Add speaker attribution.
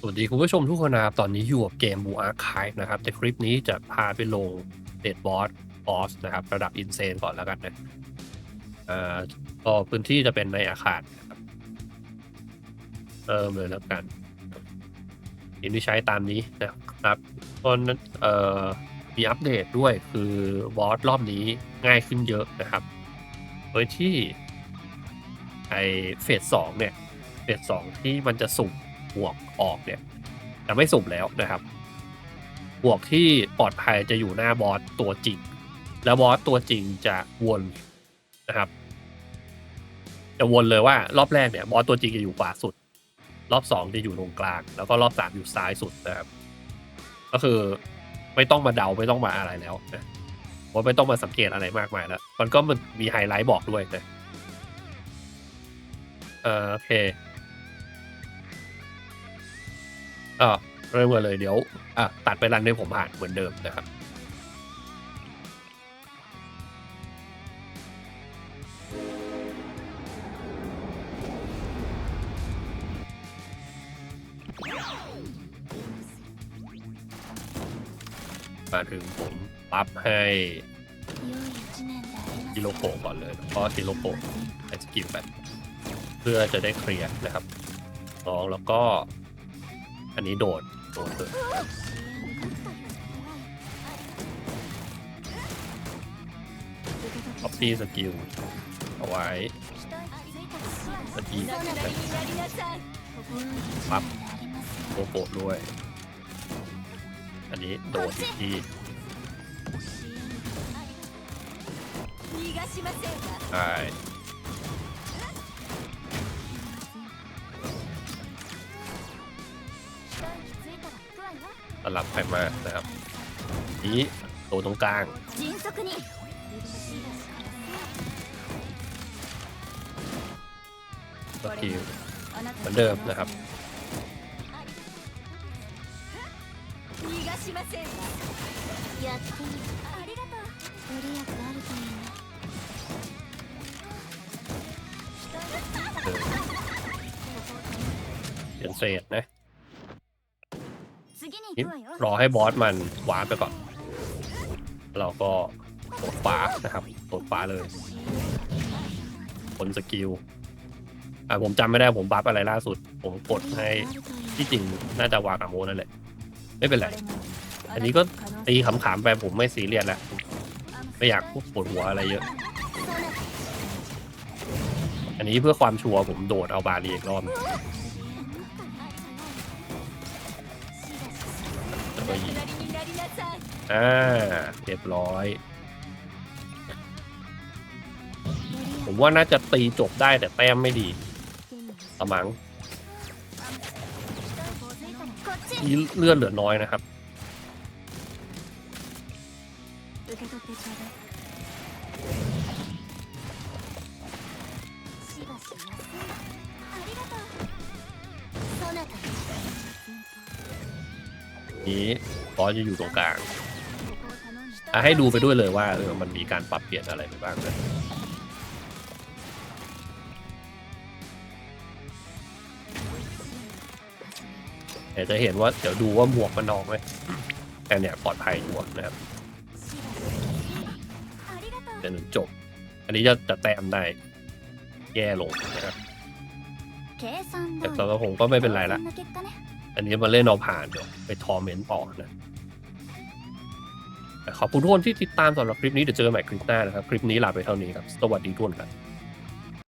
Speaker 1: สวัสดีคุณผู้ชมทุกคนนะครับ ตอนนี้อยู่กับเกมบูอาร์คายนะครับ แต่คลิปนี้จะพาไปลงเดดบอสบอสนะครับ ระดับอินเซนก่อนแล้วกันนะอ่าก็พื้นที่จะเป็นในอาคารนะครับเริ่มเลยแล้วกันอินที่ใช้ตามนี้นะครับตอนนั้นเอ่อมีอัปเดตด้วยคือบอสรอบนี้ง่ายขึ้นเยอะนะครับ โดยที่ไอเฟสสองเนี่ย เฟสสองที่มันจะสุ่ม บวกออกเนี่ยจะไม่สุ่มแล้วนะครับ บวกที่ปลอดภัยจะอยู่หน้าบอสตัวจริง แล้วบอสตัวจริงจะวนนะครับ จะวนเลยว่ารอบแรกเนี่ยบอสตัวจริงจะอยู่ขวาสุด รอบสองจะอยู่ตรงกลาง แล้วก็รอบสามอยู่ซ้ายสุดนะครับ ก็คือไม่ต้องมาเดาไม่ต้องมาอะไรแล้วนะว่าไม่ต้องมาสังเกตอะไรมากมายแล้ว มันก็มันมีไฮไลท์บอกด้วยนะเออโอเค ก็เริ่มกันเลยเดี๋ยวอะตัดไปรันด้วยผมผ่านเหมือนเดิมนะครับมาถึงผมปั๊บให้ฮิโรโกะก่อนเลยเพราะฮิโรโกะไอสกิลแบบเพื่อจะได้เคลียร์นะครับสองแล้วก็ อันนี้โดดโดดเลยคอปปี้สกิลเอาไว้สกิลปั๊บโกโกะด้วย อันนี้โดดอีกทีใช่ สลับไปมานะครับนี้โดดตรงกลางสกิลเหมือนเดิมนะครับเดิมเปลี่ยนเศษนะ นี่รอให้บอสมันวาร์ปไปก่อน เราก็กดฟ้านะครับกดฟ้าเลยผลสกิลอ่าผมจำไม่ได้ผมบัฟอะไรล่าสุด ผมกดให้ที่จริงน่าจะวากาโมนั่นแหละไม่เป็นไร อันนี้ก็ตีขำๆไปผมไม่ซีเรียสแล้วไม่อยากปวดหัวอะไรเยอะ อันนี้เพื่อความชัวร์ผมโดดเอาบาลีอีกรอบ หนึ่งแล้วก็ยิงอ่าเรียบร้อย ผมว่าน่าจะตีจบได้แต่แต้มไม่ดีสมังนี่เลื่อนเหลือน้อยนะครับ นี้บอสจะอยู่ตรงกลางอะให้ดูไปด้วยเลยว่าเออมันมีการปรับเปลี่ยนอะไรไปบ้างนะเดี๋ยวจะเห็นว่าเดี๋ยวดูว่าหมวกมันออกไหมแต่เนี่ยปลอดภัยอยู่นะครับเดี๋ยวหนึ่งจบ อันนี้จะจะแต้มได้แย่ลงนะครับแต่สำหรับผมก็ไม่เป็นไรละ อันนี้มาเล่นเอาผ่านเดี๋ยวไปทอร์เมนต์ต่อนะขอบคุณทุกคนที่ติดตามสำหรับคลิปนี้เดี๋ยวเจอกันใหม่คลิปหน้านะครับ คลิปนี้ลาไปเท่านี้ครับ สวัสดีทุกคนครับ